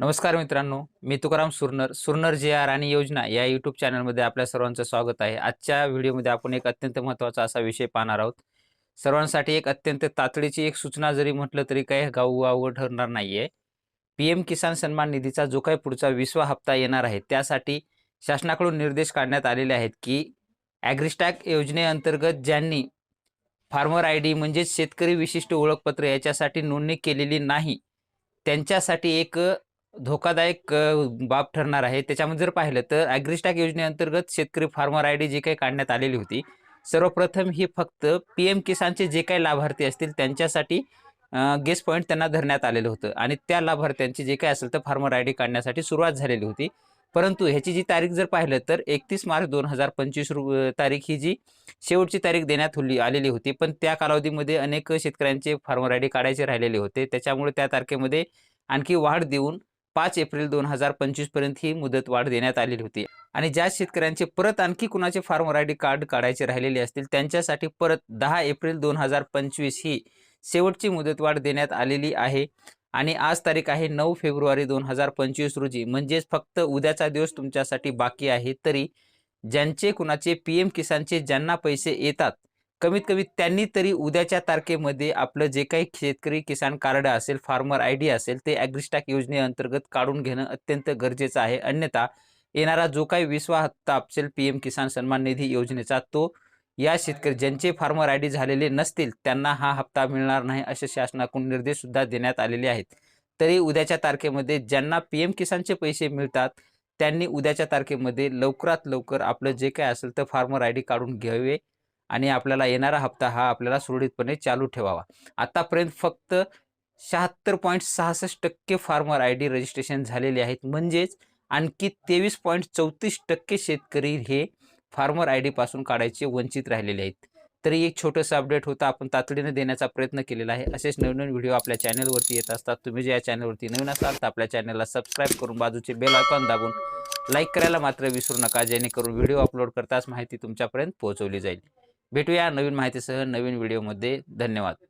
नमस्कार मित्रांनो मी तुकाराम सुरनर सुरनर जे आर आणि योजना या यूट्यूब चॅनलमध्ये आपल्या सर्वांचं स्वागत आहे. आजच्या व्हिडिओमध्ये आपण एक अत्यंत महत्त्वाचा असा विषय पाहणार आहोत. सर्वांसाठी एक अत्यंत तातडीची एक सूचना जरी म्हटलं तरी काही गाऊ ठरणार नाही आहे पी एम किसान सन्मान निधीचा जो काही पुढचा विसवा हप्ता येणार आहे त्यासाठी शासनाकडून निर्देश काढण्यात आलेले आहेत की ॲग्रिस्टॅक योजनेअंतर्गत ज्यांनी फार्मर आय डी म्हणजेच शेतकरी विशिष्ट ओळखपत्र याच्यासाठी नोंदणी केलेली नाही त्यांच्यासाठी एक धोकादायक बाब ठरणार आहे. त्याच्यामध्ये जर पाहिलं तर ॲग्रिस्टॅक योजनेअंतर्गत शेतकरी फार्मर आय डी जी काही काढण्यात आलेली होती. सर्वप्रथम ही फक्त पी एम किसानचे जे काही लाभार्थी असतील त्यांच्यासाठी गेस पॉईंट त्यांना धरण्यात आलेलं होतं. आणि त्या लाभार्थ्यांची जे काही असेल तर फार्मर आय डी काढण्यासाठी सुरुवात झालेली होती. परंतु ह्याची जी तारीख जर पाहिलं तर एकतीस मार्च दोन हजार पंचवीस रु तारीख ही जी शेवटची तारीख देण्यात होली आलेली होती. पण त्या कालावधीमध्ये अनेक शेतकऱ्यांचे फार्मर आय डी काढायचे राहिलेले होते. त्याच्यामुळे त्या तारखेमध्ये आणखी वाढ देऊन पाच एप्रिल दोन हजार पंचवीसपर्यंत ही मुदत वाढ देण्यात आलेली होती. आणि ज्या शेतकऱ्यांचे परत आणखी कुणाचे फार्म आय डी कार्ड काढायचे राहिलेले असतील त्यांच्यासाठी परत दहा एप्रिल दोन हजार पंचवीस ही शेवटची मुदतवाढ देण्यात आलेली आहे. आणि आज तारीख आहे नऊ फेब्रुवारी दोन हजार पंचवीस रोजी. म्हणजेच फक्त उद्याचा दिवस तुमच्यासाठी बाकी आहे. तरी ज्यांचे कुणाचे पी एम किसानचे ज्यांना पैसे येतात कमीत कमी त्यांनी तरी उद्याच्या तारखेमध्ये आपलं जे काही शेतकरी किसान कार्ड असेल फार्मर आय डी असेल ते ॲग्रिस्टॅक योजनेअंतर्गत काढून घेणं अत्यंत गरजेचं आहे. अन्यथा येणारा जो काही विसवा हप्ता असेल पी एम किसान सन्मान निधी योजनेचा तो या शेतकरी ज्यांचे फार्मर आय डी झालेले नसतील त्यांना हा हप्ता मिळणार नाही असे शासनाकडून निर्देश सुद्धा देण्यात आलेले आहेत. तरी उद्याच्या तारखेमध्ये ज्यांना पी एम किसानचे पैसे मिळतात त्यांनी उद्याच्या तारखेमध्ये लवकरात लवकर आपलं जे काय असेल तर फार्मर आय डी काढून घ्यावे. आणि आपल्याला येणारा हप्ता हा आपल्याला सुरळीतपणे चालू ठेवावा. आतापर्यंत फक्त शहात्तर पॉईंट सहासष्ट टक्के फार्मर आय डी रजिस्ट्रेशन झालेले आहेत. म्हणजेच आणखी तेवीस पॉईंट चौतीस टक्के शेतकरी हे फार्मर आय डीपासून काढायचे वंचित राहिलेले आहेत. तरी एक छोटंसं अपडेट होतं आपण तातडीने देण्याचा प्रयत्न केलेला आहे. असेच नवनवीन व्हिडिओ आपल्या चॅनलवरती येत असतात. तुम्ही जे या चॅनलवरती नवीन असाल तर आपल्या चॅनलला सबस्क्राईब करून बाजूचे बेल आयकॉन दाबून लाईक करायला मात्र विसरू नका. जेणेकरून व्हिडिओ अपलोड करताच माहिती तुमच्यापर्यंत पोहोचवली जाईल. भेटूया नवीन माहितीसह नवीन व्हिडिओमध्ये. धन्यवाद.